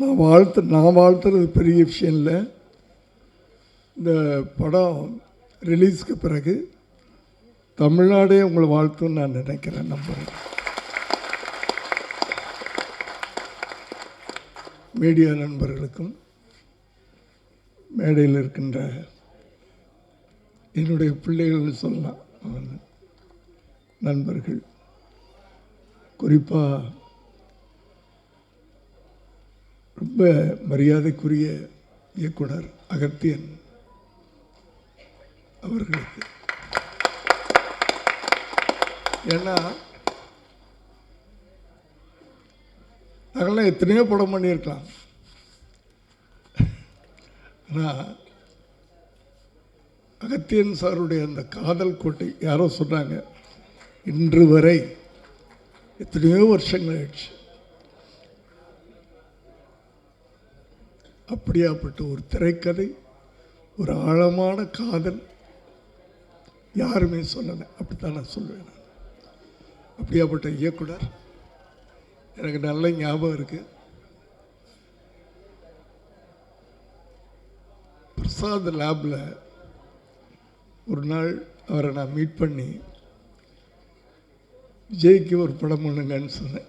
நான் வாழ்த்து நான் வாழ்த்துறது பெரிய விஷயம் இல்லை. இந்த படம் ரிலீஸ்க்கு பிறகு தமிழ்நாடே உங்களை வாழ்த்துன்னு நான் நினைக்கிறேன் நம்புகிறேன் மீடியா நண்பர்களுக்கும் மேடையில் இருக்கின்ற என்னுடைய பிள்ளைகள்னு சொல்லலாம் அவன் நண்பர்கள். குறிப்பாக ரொம்ப மரியாதைக்குரிய இயக்குனர் அகத்தியன் அவர்களுக்கு. ஏன்னா நாங்களாம் எத்தனையோ படம் பண்ணியிருக்கலாம். ஆனால் அகத்தியன் சாருடைய அந்த காதல் கோட்டை யாரோ சொன்னாங்க இன்று வரை எத்தனையோ வருஷங்கள் ஆயிடுச்சு. அப்படியாப்பட்ட ஒரு திரைக்கதை ஒரு ஆழமான காதல் யாருமே சொல்லலை. அப்படித்தான் நான் சொல்லுவேன் நான். அப்படியாப்பட்ட இயக்குனர் எனக்கு நல்ல ஞாபகம் இருக்குது பிரசாத் லேபில் ஒரு நாள் அவரை நான் மீட் பண்ணி விஜய்க்கு ஒரு படம் பண்ணுங்கன்னு சொன்னேன்.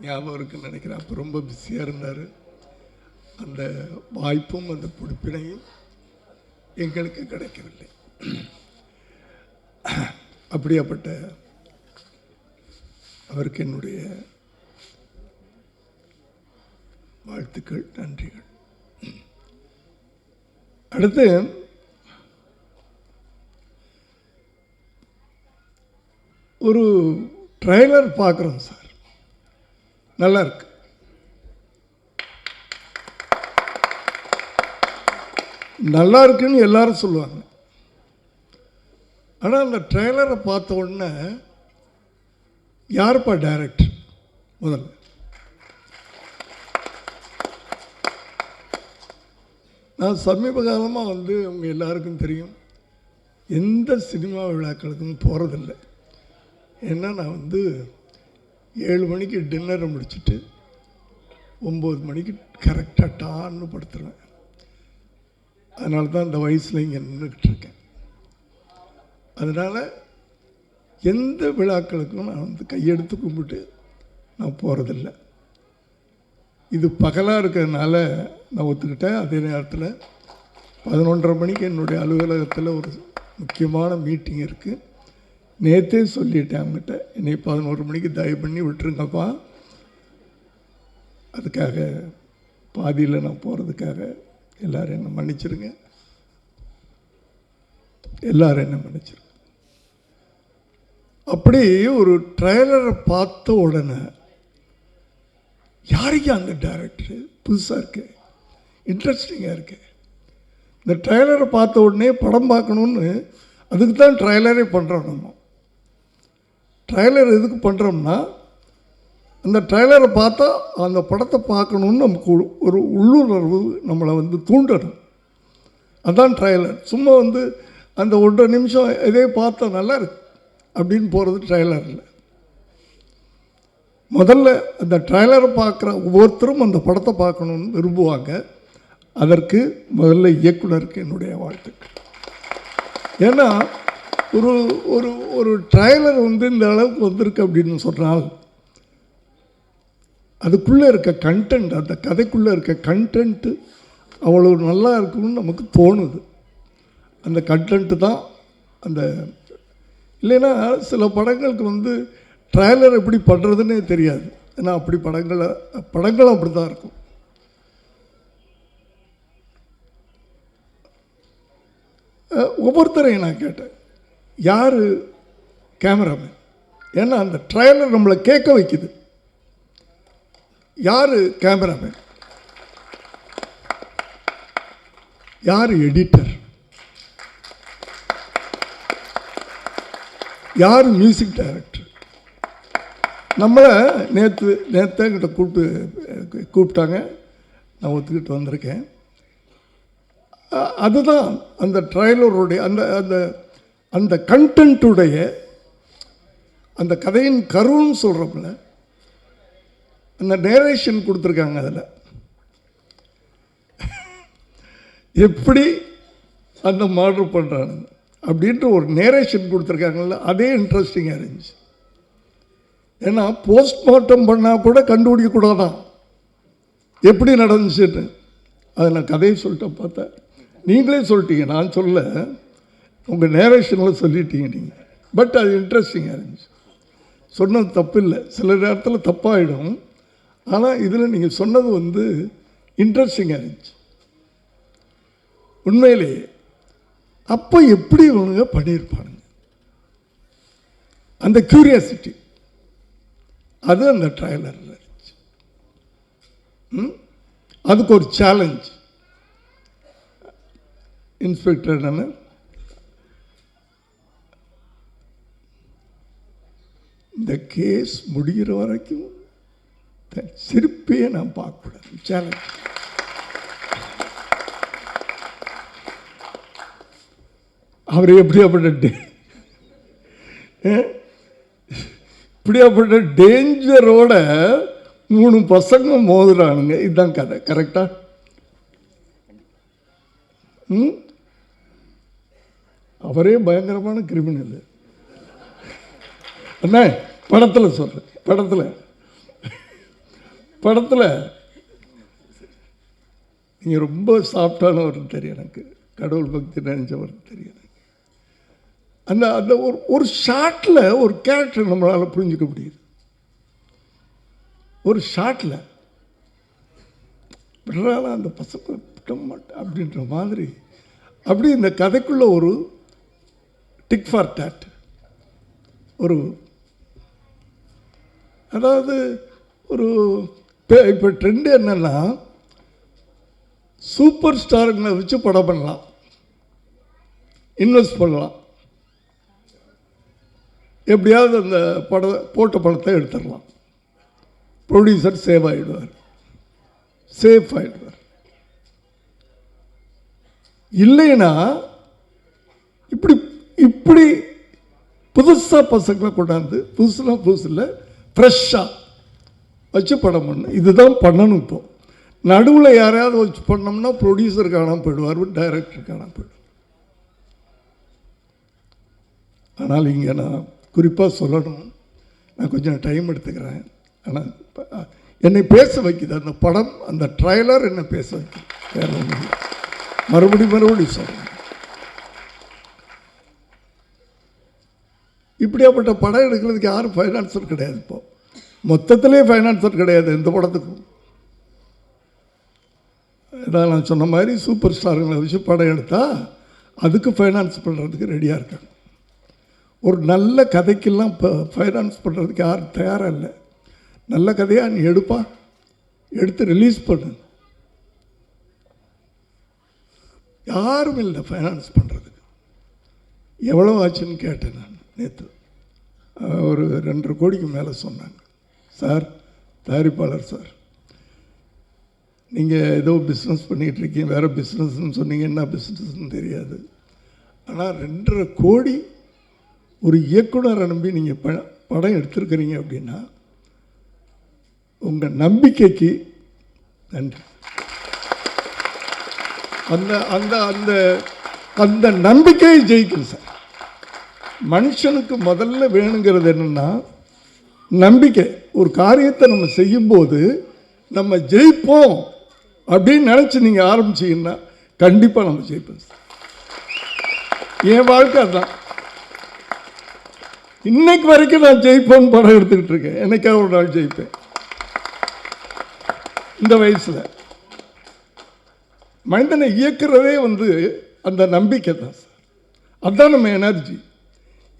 ஞாபகம் இருக்குன்னு நினைக்கிறேன். அப்போ ரொம்ப பிஸியாக இருந்தார். அந்த வாய்ப்பும் அந்த பொறுப்பினையும் எங்களுக்கு கிடைக்கவில்லை. அப்படியாப்பட்ட அவருக்கு என்னுடைய வாழ்த்துக்கள் நன்றிகள். அடுத்து ஒரு ட்ரைலர் பார்க்குறோம் சார். நல்லா இருக்கு. நல்லா இருக்குன்னு எல்லாரும் சொல்லுவாங்க. ஆனால் அந்த ட்ரெய்லரை பார்த்த உடனே யாருப்பா டைரக்டர் முதல்ல. நான் சமீப காலமாக வந்து அவங்க எல்லாருக்கும் தெரியும். எந்த சினிமா விழாக்களுக்கும் போகிறதில்ல ஏன்னா நான் வந்து ஏழு மணிக்கு டின்னரை முடிச்சுட்டு ஒம்பது மணிக்கு கரெக்டாக டான்னு படுத்துருவேன். அதனால தான் இந்த வயசில் இங்கே நின்றுக்கிட்டு இருக்கேன் அதனால் எந்த விழாக்களுக்கும் நான் வந்து கையெடுத்து கும்பிட்டு நான் போகிறதில்ல இது பகலாக இருக்கிறதுனால நான் ஒத்துக்கிட்டேன். அதே நேரத்தில் பதினொன்றரை மணிக்கு என்னுடைய அலுவலகத்தில் ஒரு முக்கியமான மீட்டிங் இருக்குது நேற்றே சொல்லிட்டேன் அவங்ககிட்ட என்னை பதினோரு மணிக்கு தயவு பண்ணி விட்டுருங்கப்பா. அதுக்காக பாதியில் நான் போகிறதுக்காக எல்லாரும் என்ன மன்னிச்சிருங்க. எல்லாரும் என்ன மன்னிச்சிருங்க. அப்படி ஒரு ட்ரைலரை பார்த்த உடனே யாருக்கு அந்த டேரக்டர் புதுசாக இருக்கு. இன்ட்ரெஸ்டிங்காக இருக்கு. இந்த ட்ரைலரை பார்த்த உடனே படம் பார்க்கணுன்னு அதுக்கு தான் ட்ரைலரே பண்ணுறோம் நம்ம. ட்ரைலர் எதுக்கு பண்ணுறோம்னா அந்த ட்ரைலரை பார்த்தா அந்த படத்தை பார்க்கணுன்னு நமக்கு ஒரு- உள்ளுணர்வு நம்மளை வந்து தூண்டணும். அதான் ட்ரைலர் சும்மா வந்து அந்த ஒன்றரை நிமிஷம் இதே பார்த்தா நல்லா இருக்கு அப்படின்னு போகிறது ட்ரெய்லர் இல்லை. முதல்ல அந்த ட்ரைலரை பார்க்குற ஒவ்வொருத்தரும் அந்த படத்தை பார்க்கணுன்னு விரும்புவாங்க. அதற்கு முதல்ல இயக்குனருக்கு என்னுடைய வாழ்த்துக்கள் ஏன்னா ஒரு ஒரு ஒரு ட்ரைலர் வந்து இந்த அளவுக்கு வந்திருக்கு அப்படின்னு சொன்னால் அதுக்குள்ளே இருக்க கண்டென்ட் அந்த கதைக்குள்ளே இருக்க கண்டென்ட்டு அவ்வளோ நல்லா இருக்கும்னு நமக்கு தோணுது. அந்த கண்டென்ட்டு தான் அந்த இல்லைன்னா சில படங்களுக்கு வந்து ட்ரைலர் எப்படி பண்ணுறதுன்னே தெரியாது. ஏன்னா அப்படி படங்களை படங்களும் அப்படி தான் இருக்கும் ஒவ்வொருத்தரையும் நான் கேட்டேன். யார்? கேமராமேன் ஏன்னா அந்த ட்ரைலர் நம்மளை கேட்க வைக்குது. யார் கேமராமேன்? யார் எடிட்டர் யார் மியூசிக் டைரக்டர் நம்மளை நேற்று நேற்று என்கிட்ட கூப்பிட்டு கூப்பிட்டாங்க. நான் ஒத்துக்கிட்டு வந்திருக்கேன். அதுதான் அந்த ட்ரைலருடைய அந்த அந்த அந்த கண்டென்ட்டுடைய அந்த கதையின் கருன்னு சொல்கிறோம்ல அந்த நேரேஷன் கொடுத்துருக்காங்க அதில். எப்படி அந்த மர்டர் பண்ணுறானுங்க அப்படின்ட்டு ஒரு நேரேஷன் கொடுத்துருக்காங்கல்ல அதே இன்ட்ரெஸ்டிங்காக இருந்துச்சு. ஏன்னா போஸ்ட்மார்ட்டம் பண்ணால் கூட கண்டுபிடிக்கக்கூடாதான். எப்படி நடந்துச்சுன்னு. அதை நான் கதையை சொல்லிட்டேன் பார்த்தேன் நீங்களே சொல்லிட்டீங்க நான் சொல்ல. உங்கள் நேரேஷனில் சொல்லிட்டீங்க நீங்கள் பட் அது இன்ட்ரெஸ்டிங்காக இருந்துச்சு. சொன்னது தப்பு இல்லை சில நேரத்தில் தப்பாயிடும். ஆனால் இதில் நீங்கள் சொன்னது வந்து இன்ட்ரெஸ்டிங்காக இருந்துச்சு. உண்மையிலேயே அப்போ எப்படி இவனுங்க பண்ணியிருப்பானுங்க? அந்த கியூரியாசிட்டி அது அந்த ட்ரைலரில் இருந்துச்சு. ம்? அதுக்கு ஒரு சேலஞ்ச் இன்ஸ்பெக்டர் நான் இந்த கேஸ் முடிகிற வரைக்கும் சிரிப்பையே நான் பார்க்கக்கூடாது. சேலஞ்ச் அவர் எப்படியாப்பட்ட டே இப்படியாப்பட்ட டேஞ்சரோட மூணு பசங்க மோதுறானுங்க. இதுதான் கதை. கரெக்டா ம்? அவரே பயங்கரமான கிரிமினல் என்ன படத்தில் சொல்கிறேன் படத்தில். படத்தில் நீங்கள் ரொம்ப சாஃப்டானவர் தெரியும் எனக்கு. கடவுள் பக்தி நினைச்சவர் தெரியும் எனக்கு. அந்த அந்த ஒரு ஒரு ஷாட்டில் ஒரு கேரக்டர் நம்மளால் புரிஞ்சுக்க முடியுது. ஒரு ஷாட்டில் விடுறால அந்த பசங்க விட மாட்டேன் அப்படின்ற மாதிரி அப்படி இந்த கதைக்குள்ள ஒரு டிக் ஃபார் டேட் ஒரு அதாவது ஒரு இப்போ ட்ரெண்டு என்னென்னா சூப்பர் ஸ்டாருங்களை வச்சு படம் பண்ணலாம். இன்வெஸ்ட் பண்ணலாம். எப்படியாவது அந்த படத்தை போட்ட படத்தை எடுத்துடலாம். ப்ரொடியூசர் சேவ் ஆகிடுவார் சேஃப் ஆகிடுவார் இல்லைன்னா இப்படி இப்படி புதுசாக பசங்களை கொண்டாந்து புதுசுனா புதுசு இல்லை ஃப்ரெஷ்ஷாக வச்சு படம் பண்ணேன் இதுதான் பண்ணணும் இப்போ. நடுவில் யாரையாவது வச்சு பண்ணோம்னா ப்ரொடியூசர் காணாமல் போயிடுவார் டைரக்டர் காணாமல் போயிடுவார். ஆனால் இங்கே நான் குறிப்பாக சொல்லணும். நான் கொஞ்சம் டைம் எடுத்துக்கிறேன். ஆனால் என்னை பேச வைக்குது. அந்த படம் அந்த ட்ரைலர் என்னை பேச வைக்குது. வேற ஒண்ணும் மறுபடி மறுபடி சொல்கிறேன் இப்படியாப்பட்ட படம் எடுக்கிறதுக்கு யாரும் ஃபைனான்சர் கிடையாது இப்போ. மொத்தத்திலே ஃபைனான்சர் கிடையாது எந்த படத்துக்கும். இதான் நான் சொன்ன மாதிரி சூப்பர் ஸ்டாருங்களை வச்சு படம் எடுத்தால் அதுக்கு ஃபைனான்ஸ் பண்ணுறதுக்கு ரெடியாக இருக்காங்க. ஒரு நல்ல கதைக்கெல்லாம் இப்போ ஃபைனான்ஸ் பண்ணுறதுக்கு யாரும் தயாராக இல்லை. நல்ல கதையாக நீ எடுப்பா. எடுத்து ரிலீஸ் பண்ணு. யாரும் இல்லை ஃபைனான்ஸ் பண்ணுறதுக்கு எவ்வளோ ஆச்சுன்னு கேட்டேன் நான் நேற்று ஒரு ரெண்டரை கோடிக்கு மேலே சொன்னாங்க. சார் தயாரிப்பாளர் சார். நீங்கள் ஏதோ பிஸ்னஸ் பண்ணிகிட்டு இருக்கீங்க வேறு பிஸ்னஸ்ன்னு சொன்னீங்க என்ன பிஸ்னஸ்ன்னு தெரியாது. ஆனால் ரெண்டரை கோடி ஒரு இயக்குனரை நம்பி நீங்கள் ப படம் எடுத்திருக்கிறீங்க அப்படின்னா உங்கள் நம்பிக்கைக்கு நன்றி. அந்த அந்த அந்த அந்த நம்பிக்கையை ஜெயிக்கும் சார். மனுஷனுக்கு முதல்ல வேணுங்கிறது என்னென்னா நம்பிக்கை. ஒரு காரியத்தை நம்ம செய்யும்போது நம்ம ஜெயிப்போம் அப்படின்னு நினச்சி நீங்கள் ஆரம்பிச்சீங்கன்னா கண்டிப்பாக நம்ம ஜெயிப்போம் சார். என் வாழ்க்கை அதுதான். இன்னைக்கு வரைக்கும் நான் ஜெயிப்போம்னு படம் எடுத்துக்கிட்டு இருக்கேன். என்னைக்காவது ஒரு நாள் ஜெயிப்பேன். இந்த வயசில். மனிதனை இயக்குறதே வந்து அந்த நம்பிக்கை தான் சார். அதுதான் நம்ம எனர்ஜி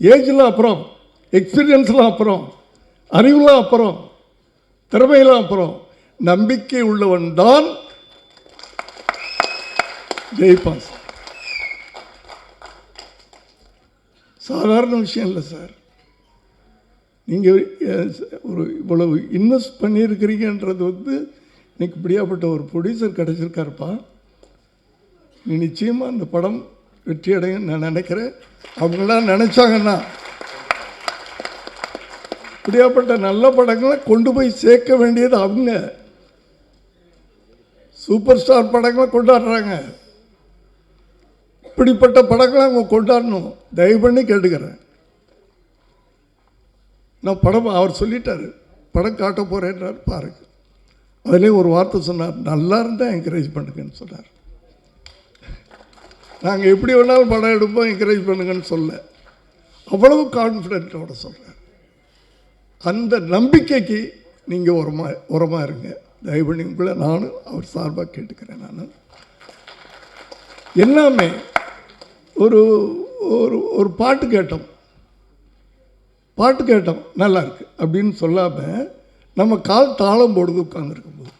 ஏஜ்லாம் அப்புறம் எக்ஸ்பீரியன்ஸ்லாம் அப்புறம் அறிவுலாம் அப்புறம் திறமையெல்லாம் அப்புறம் நம்பிக்கை உள்ளவன் தான் ஜெயிப்பான் சார் சாதாரண விஷயம் இல்லை சார். நீங்கள் ஒரு இவ்வளவு இன்வெஸ்ட் பண்ணியிருக்கிறீங்கன்றது வந்து இன்னைக்கு இப்படியாப்பட்ட ஒரு ப்ரொடியூசர் கிடச்சிருக்காருப்பா. நீ நிச்சயமாக அந்த படம் வெற்றி அடையும் நான் நினைக்கிறேன். அவங்களாம் நினச்சாங்கன்னா அப்படியாப்பட்ட நல்ல படங்களை கொண்டு போய் சேர்க்க வேண்டியது அவங்க. சூப்பர் ஸ்டார் படங்களை கொண்டாடுறாங்க. இப்படிப்பட்ட படங்களை அவங்க கொண்டாடணும். தயவு பண்ணி கேட்டுக்கிறேன். நான் படம் அவர் சொல்லிட்டார். படம் காட்ட போகிறேன்றார் பாருங்க. அதிலே ஒரு வார்த்தை சொன்னார் நல்லா இருந்தால் என்கரேஜ் பண்ணுங்கன்னு சொன்னார். நாங்கள் எப்படி வேணாலும் படம் எடுப்போம் என்கரேஜ் பண்ணுங்கன்னு சொல்ல. அவ்வளவு கான்ஃபிடென்ட்டோட சொல்கிறார் அந்த நம்பிக்கைக்கு நீங்கள் உரமா உரமாக இருங்க. தயவு பண்ணி உங்களை நானும் அவர் சார்பாக கேட்டுக்கிறேன் நான். எல்லாமே ஒரு ஒரு ஒரு பாட்டு கேட்டோம். பாட்டு கேட்டோம் நல்லா இருக்கு. அப்படின்னு சொல்லாமல் நம்ம கால் தாளம் போடுது உட்காந்துருக்கும்போது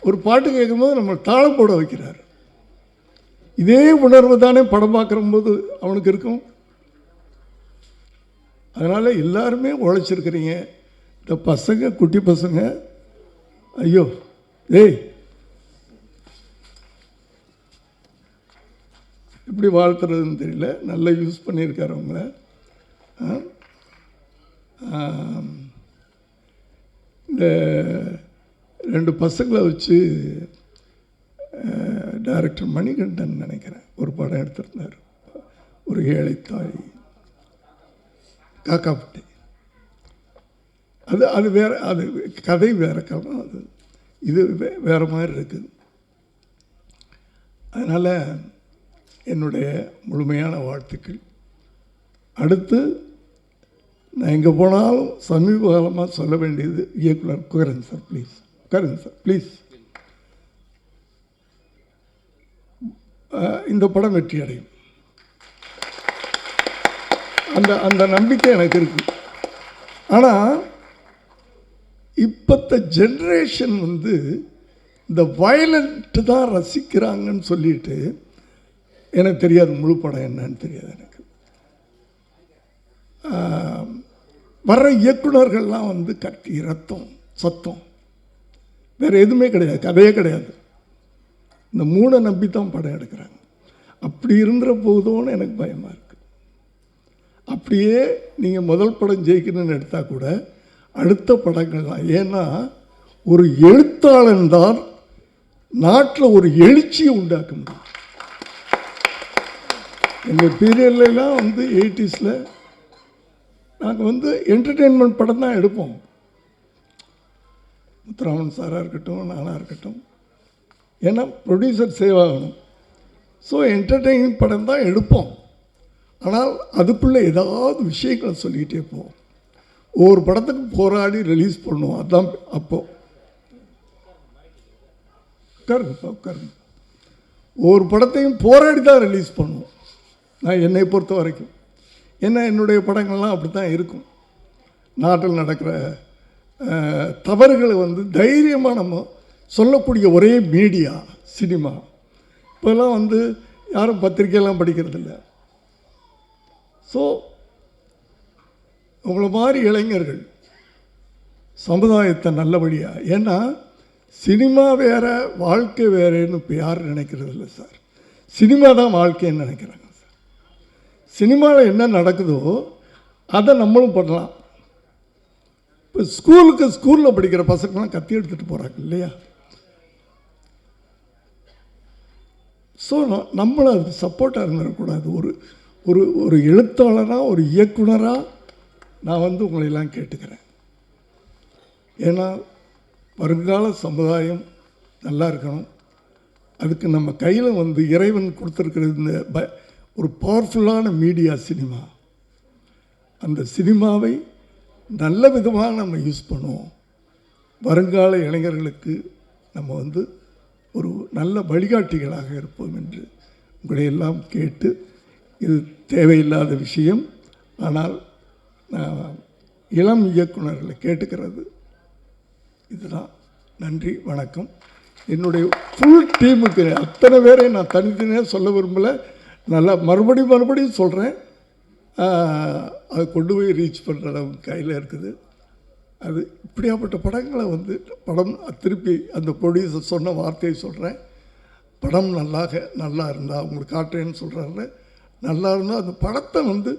ஒரு பாட்டு கேட்கும்போது நம்ம தாளம் போட வைக்கிறார். இதே உணர்வு தானே படம் பார்க்குறம்போது அவனுக்கு இருக்கும். அதனால் எல்லாருமே உழைச்சிருக்கிறீங்க. இந்த பசங்க குட்டி பசங்க ஐயோ ஏய் எப்படி வாழ்த்துறதுன்னு தெரியல. நல்லா யூஸ் பண்ணியிருக்காரு அவங்கள. இந்த ரெண்டு பசங்களை வச்சு டைரக்டர் மணிகண்டன் நினைக்கிறேன். ஒரு படம் எடுத்திருந்தார். ஒரு ஏழைத்தாய். தாய் காக்காப்பட்டி அது அது வேறு அது கதை வேறு கதை அது இது வே- மாதிரி இருக்குது. அதனால் என்னுடைய முழுமையான வாழ்த்துக்கள். அடுத்து நான் எங்கே போனாலும் சமீப காலமாக சொல்ல வேண்டியது இயக்குனர் Kugaran sir please Kugaran sir please இந்த படம் வெற்றி அடையும் அந்த அந்த நம்பிக்கை எனக்கு இருக்கு. ஆனால் இப்பத்த ஜென்ரேஷன் வந்து இந்த வயலண்ட்டு தான் ரசிக்கிறாங்கன்னு சொல்லிட்டு எனக்கு தெரியாது முழு படம் என்னன்னு தெரியாது எனக்கு. வர்ற இயக்குனர்கள்லாம் வந்து கட்டி ரத்தம் சத்தம். வேறு எதுவுமே கிடையாது கதையே கிடையாது. இந்த மூணை நம்பி தான் படம் எடுக்கிறாங்க. அப்படி இருந்துற போதும்னு எனக்கு பயமாக இருக்குது அப்படியே நீங்கள் முதல் படம் ஜெயிக்கணும்னு எடுத்தால் கூட அடுத்த படங்கள்லாம் ஏன்னா ஒரு எழுத்தாளன் தான் நாட்டில் ஒரு எழுச்சியை உண்டாக்க முடியும். எங்கள் பீரியட்லாம் வந்து எயிட்டிஸில் நாங்கள் வந்து என்டர்டெயின்மெண்ட் படம் தான் எடுப்போம். முத்துராமன் சாராக இருக்கட்டும் நானாக இருக்கட்டும். ஏன்னா ப்ரொடியூசர் சேவ் ஆகணும் ஸோ என்டர்டெயின் படம் தான் எடுப்போம். ஆனால் அதுக்குள்ளே ஏதாவது விஷயங்களை சொல்லிக்கிட்டே போவோம். ஒவ்வொரு படத்துக்கு போராடி ரிலீஸ் பண்ணுவோம். அதுதான் அப்போ. உட்காருங்கப்பா உட்காருங்க. ஒவ்வொரு படத்தையும் போராடி தான் ரிலீஸ் பண்ணுவோம். நான் என்னை பொறுத்த வரைக்கும். ஏன்னா என்னுடைய படங்கள்லாம் அப்படி தான் இருக்கும். நாட்டில் நடக்கிற தவறுகளை வந்து தைரியமாக நம்ம சொல்லக்கூடிய ஒரே மீடியா சினிமா இப்போல்லாம் வந்து யாரும் பத்திரிக்கையெல்லாம் படிக்கிறதில்ல. ஸோ உங்களை மாதிரி இளைஞர்கள் சமுதாயத்தை நல்லபடியாக ஏன்னா சினிமா வேற வாழ்க்கை வேறேன்னு இப்போ யாரும் நினைக்கிறது இல்லை சார். சினிமா தான் வாழ்க்கைன்னு நினைக்கிறாங்க சார். சினிமாவில் என்ன நடக்குதோ அதை நம்மளும் பண்ணலாம். இப்போ ஸ்கூலுக்கு ஸ்கூலில் படிக்கிற பசங்களாம் கத்தி எடுத்துகிட்டு போகிறாங்க இல்லையா? ஸோ நம்மளும் அதுக்கு சப்போர்ட்டாக இருந்துடக்கூடாது. ஒரு ஒரு ஒரு எழுத்தாளராக ஒரு இயக்குனராக நான் வந்து உங்களையெல்லாம் கேட்டுக்கிறேன். ஏன்னா வருங்கால சமுதாயம் நல்லா இருக்கணும். அதுக்கு நம்ம கையில் வந்து இறைவன் கொடுத்துருக்கிறது இந்த ப ஒரு பவர்ஃபுல்லான மீடியா சினிமா அந்த சினிமாவை நல்ல விதமாக நம்ம யூஸ் பண்ணுவோம். வருங்கால இளைஞர்களுக்கு நம்ம வந்து ஒரு நல்ல வழிகாட்டிகளாக இருப்போம் என்று உங்களை எல்லாம் கேட்டு இது தேவையில்லாத விஷயம். ஆனால் நான் இளம் இயக்குனர்களை கேட்டுக்கிறது. இதுதான். நன்றி வணக்கம். என்னுடைய ஃபுல் டீமுக்கு அத்தனை பேரை நான் தனித்தனியாக சொல்ல விரும்பலை. நல்லா மறுபடியும் மறுபடியும் சொல்கிறேன் அதை கொண்டு போய் ரீச் பண்ணுற அளவுக்கு கையில் இருக்குது. அது இப்படியாப்பட்ட படங்களை வந்து படம் திருப்பி அந்த ப்ரொடியூசர் சொன்ன வார்த்தையை சொல்கிறேன் படம் நல்லாக நல்லா இருந்தால் உங்களுக்கு காட்டுறேன்னு சொல்கிறாருல நல்லா இருந்தால் அந்த படத்தை வந்து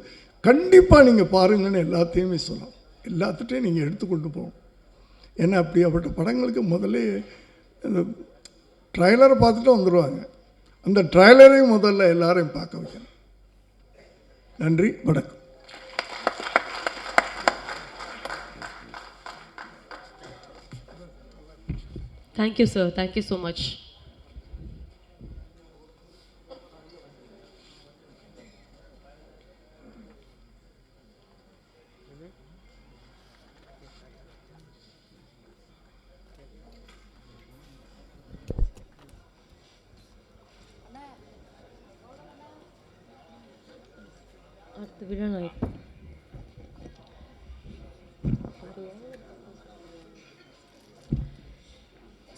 கண்டிப்பாக நீங்கள் பாருங்கன்னு எல்லாத்தையுமே சொல்லலாம் எல்லாத்துட்டையும் நீங்கள் எடுத்துக்கொண்டு போகணும். ஏன்னா அப்படியாப்பட்ட படங்களுக்கு முதல்ல ட்ரைலரை பார்த்துட்டு வந்துடுவாங்க அந்த ட்ரைலரையும் முதல்ல எல்லாரையும் பார்க்க வைக்கணும். நன்றி வணக்கம். Thank you sir thank you so much so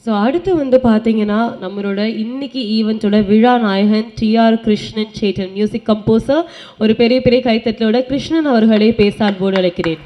so அடுத்து வந்து பார்த்தீங்கன்னா நம்மளோட இன்னைக்கு ஈவெண்ட்டோட விழா நாயகன் TR Krishnan Satan music composer ஒரு பெரிய பெரிய கைத்தட்டலோட கிருஷ்ணன் அவர்களை பேச அன்போடு அழைக்கிறேன்.